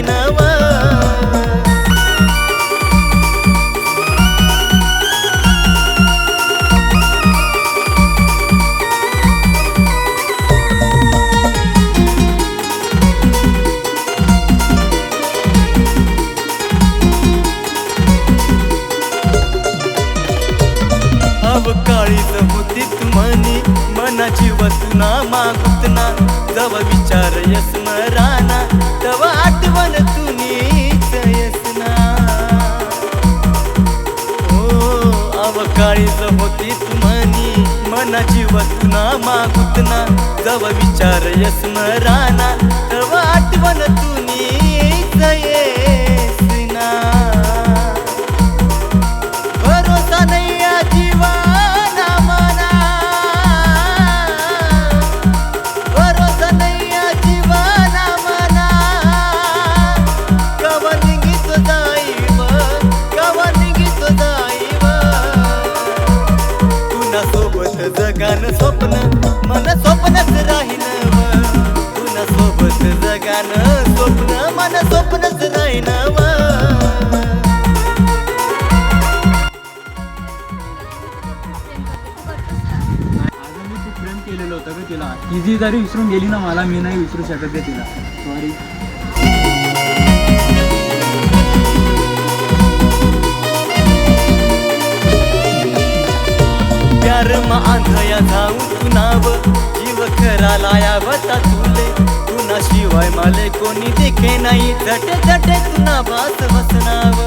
राहीन व अवकाळीच मनाची वसना मागुतना जव विचार यस्मराना अवकाळीच होती तुमनी मनाची वसना मागुतना. जव विचार यसमराना तव आठवण तुनीच येसना स्वप्न मन स्वप्नच राहीन तुला सोबत जगान स्वप्न मन स्वप्नच राहीन प्रेम केलेलं होतं तिला. ती जी जरी विसरून गेली ना मला मी नाही विसरू शकत तिला. सॉरी आंधया जाऊ तू नाव जीव खरा लायावता तुले तुना शिवाय माले कोणी देखे नाही झटे झटे तुना भात वसनाव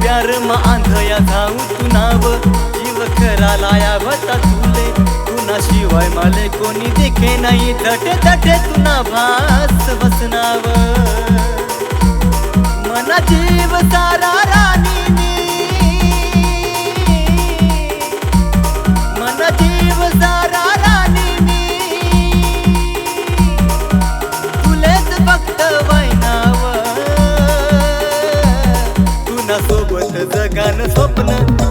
प्यार मा आंधया जाऊ तुनाव जीव खरा लायावता तुले तुना शिवाय माले कोणी देखे नाही झटे झटे तुना भास वसनाव मना जीव सारा जगान स्वप्न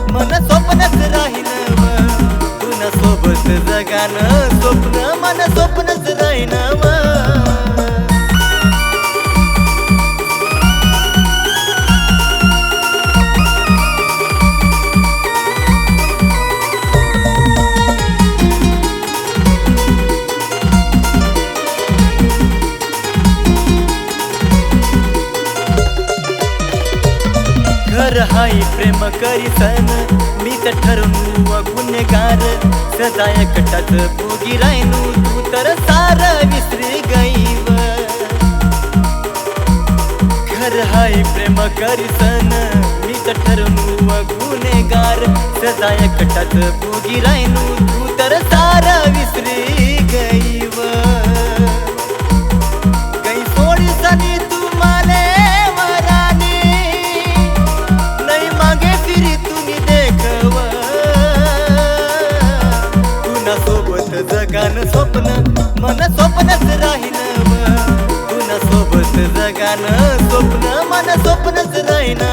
तर हाय प्रेम करीसन. मी तर ठरवू गुन्हेगार. सदा एकटाच भोगी राहिनू. तू तर सार विसरी गैव खर हाय प्रेम करीसन. मी तर ठरवू गुन्हेगार. सदा एकटाच भोगी राहिनू. तू तर सार गाणं स्वप्न मन स्वप्नच राहिना